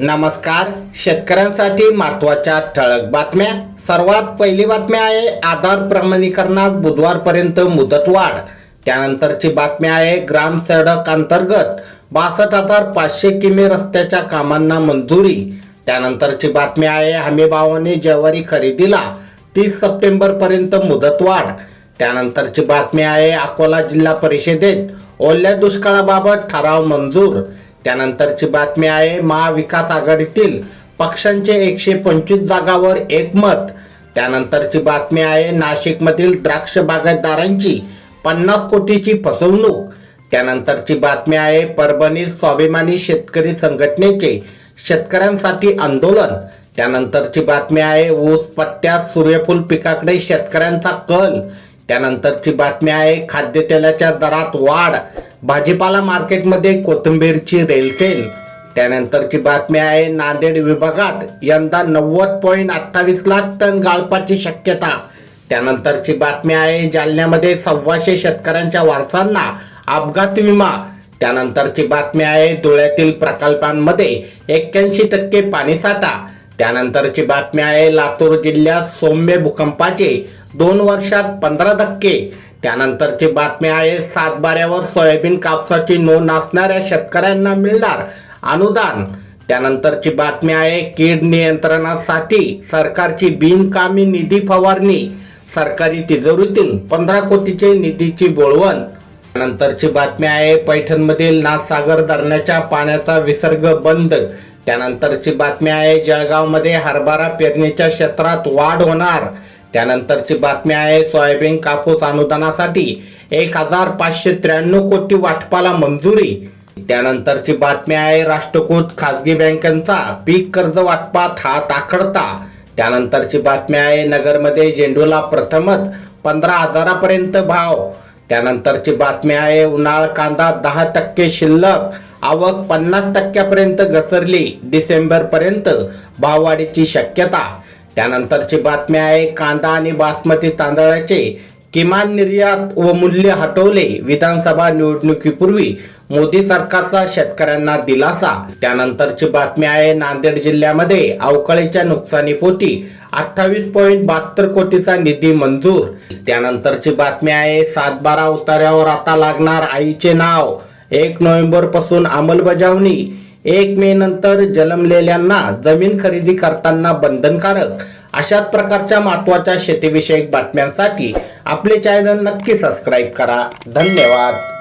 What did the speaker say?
नमस्कार. शेतकऱ्यांसाठी महत्त्वाच्या ठळक बातम्या. सर्वात पहिली बातमी आहे आधार प्रमाणीकरणात बुधवारपर्यंत मुदतवाढ त्यानंतरची बातमी आहे ग्राम सडक अंतर्गत बासष्ट हजार पाचशे किमी रस्त्याच्या कामांना मंजुरी. त्यानंतरची बातमी आहे हमीभावाने ज्वारी खरेदीला तीस सप्टेंबरपर्यंत मुदतवाढ त्यानंतरची बातमी आहे अकोला जिल्हा परिषदेत ओल्या दुष्काळाबाबत ठराव मंजूर. त्यानंतरची बातमी आहे महाविकास आघाडीतील पक्षांचे एकशे पंचवीस जागावर एकमत. त्यानंतरची बातमी आहे नाशिकमधील द्राक्ष बागायतदारांची पन्नास कोटीची फसवणूक. त्यानंतरची बातमी आहे परभणीत स्वाभिमानी शेतकरी संघटनेचे शेतकऱ्यांसाठी आंदोलन. त्यानंतरची बातमी आहे ऊस पट्ट्यात सूर्यफूल पिकाकडे शेतकऱ्यांचा कल. त्यानंतरची बातमी आहे खाद्यतेलाच्या दरात वाढ. भाजीपाला मार्केटमध्ये कोथिंबीरची रेलसेल त्यानंतरची बातमी आहे नांदेड विभागात यंदा नव्वद पॉईंट अठ्ठावीस लाख टन गाळपाची शक्यता. त्यानंतरची बातमी आहे जालन्यामध्ये सव्वाशे शेतकऱ्यांच्या वारसांना अपघात विमा. त्यानंतरची बातमी आहे धुळ्यातील प्रकल्पांमध्ये एक्क्याऐंशी टक्के पाणीसाठा त्यानंतरची बातमी आहे लातूर जिल्ह्यात सौम्य भूकंपाचे दोन वर्षात पंधरा धक्के. त्यानंतरची बातमी आहे सातबाऱ्यावर सोयाबीन कापसाची नोंद असणाऱ्या शेतकऱ्यांना मिळणार अनुदान. त्यानंतरची बातमी आहे कीड नियंत्रणासाठी सरकारची बिनकामी निधी फवारणी. सरकारी तिजोरीतून पंधरा कोटीचे निधीची बोळवण त्यानंतरची बातमी आहे पैठणमधील नाथसागर धरणाच्या पाण्याचा विसर्ग बंद. त्यानंतरची बातमी आहे जळगावमध्ये हरभरा पेरणीच्या क्षेत्रात वाढ होणार. त्यानंतरची बातमी आहे सोयाबीन कापूस अनुदानासाठी एक हजार पाचशे त्र्याण्णव कोटी वाटपाला मंजुरी. त्यानंतरची बातमी आहे राष्ट्रकूट खासगी बँकांचा पीक कर्ज वाटपात हात आखडता. त्यानंतरची बातमी आहे नगरमध्ये झेंडूला प्रथमच पंधरा हजारापर्यंत भाव. त्यानंतरची बातमी आहे उन्हाळ कांदा दहा टक्के शिल्लक. आवक पन्नास टक्क्यापर्यंत घसरली डिसेंबर पर्यंत भाववाढीची शक्यता. त्यानंतरची बातमी आहे कांदा आणि बासमती तांदळाचे किमान निर्यात व मूल्य हटवले विधानसभा निवडणुकीपूर्वी मोदी सरकारचा शेतकऱ्यांना दिलासा. त्यानंतरची बातमी आहे नांदेड जिल्ह्यामध्ये अवकाळीच्या नुकसानीपोटी अठ्ठावीस पॉईंट बहात्तर कोटीचा निधी मंजूर. त्यानंतरची बातमी आहे सातबारा उतार्यावर आता लागणार आईचे नाव. एक नोव्हेंबरपासून अंमलबजावणी. एक मे नंतर जन्मलेल्यांना जमीन खरेदी करताना बंधनकारक. अशाच प्रकारच्या महत्त्वाच्या शेतीविषयक बातम्यांसाठी आपले चॅनल नक्की सबस्क्राईब करा. धन्यवाद.